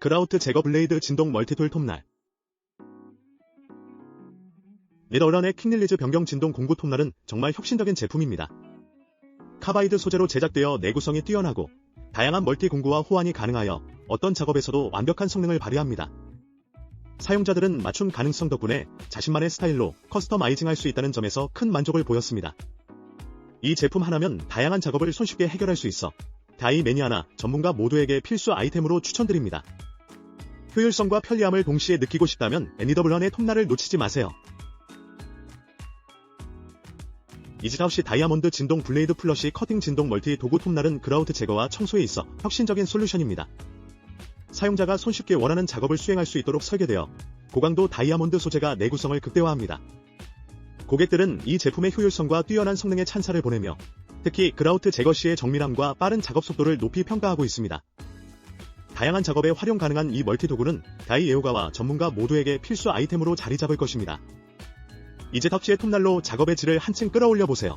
그라우트 제거 블레이드 진동 멀티툴 톱날 네더런의 킹릴리즈 변경 진동 공구 톱날은 정말 혁신적인 제품입니다. 카바이드 소재로 제작되어 내구성이 뛰어나고 다양한 멀티 공구와 호환이 가능하여 어떤 작업에서도 완벽한 성능을 발휘합니다. 사용자들은 맞춤 가능성 덕분에 자신만의 스타일로 커스터마이징할 수 있다는 점에서 큰 만족을 보였습니다. 이 제품 하나면 다양한 작업을 손쉽게 해결할 수 있어 다이 매니아나 전문가 모두에게 필수 아이템으로 추천드립니다. 효율성과 편리함을 동시에 느끼고 싶다면 애니더블런의 톱날을 놓치지 마세요. 이지하우시 다이아몬드 진동 블레이드 플러시 커팅 진동 멀티 도구 톱날은 그라우트 제거와 청소에 있어 혁신적인 솔루션입니다. 사용자가 손쉽게 원하는 작업을 수행할 수 있도록 설계되어 고강도 다이아몬드 소재가 내구성을 극대화합니다. 고객들은 이 제품의 효율성과 뛰어난 성능에 찬사를 보내며 특히 그라우트 제거 시의 정밀함과 빠른 작업 속도를 높이 평가하고 있습니다. 다양한 작업에 활용 가능한 이 멀티 도구는 다이 애호가와 전문가 모두에게 필수 아이템으로 자리 잡을 것입니다. 이제 덕시의 톱날로 작업의 질을 한층 끌어올려 보세요.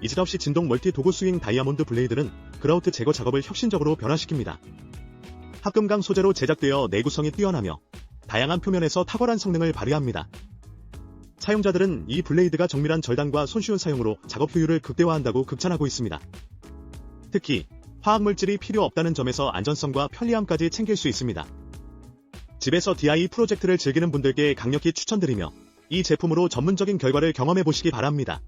이즈럽시 진동 멀티 도구 스윙 다이아몬드 블레이드는 그라우트 제거 작업을 혁신적으로 변화시킵니다. 합금강 소재로 제작되어 내구성이 뛰어나며 다양한 표면에서 탁월한 성능을 발휘합니다. 사용자들은 이 블레이드가 정밀한 절단과 손쉬운 사용으로 작업 효율을 극대화한다고 극찬하고 있습니다. 특히 화학물질이 필요 없다는 점에서 안전성과 편리함까지 챙길 수 있습니다. 집에서 DI 프로젝트를 즐기는 분들께 강력히 추천드리며 이 제품으로 전문적인 결과를 경험해 보시기 바랍니다.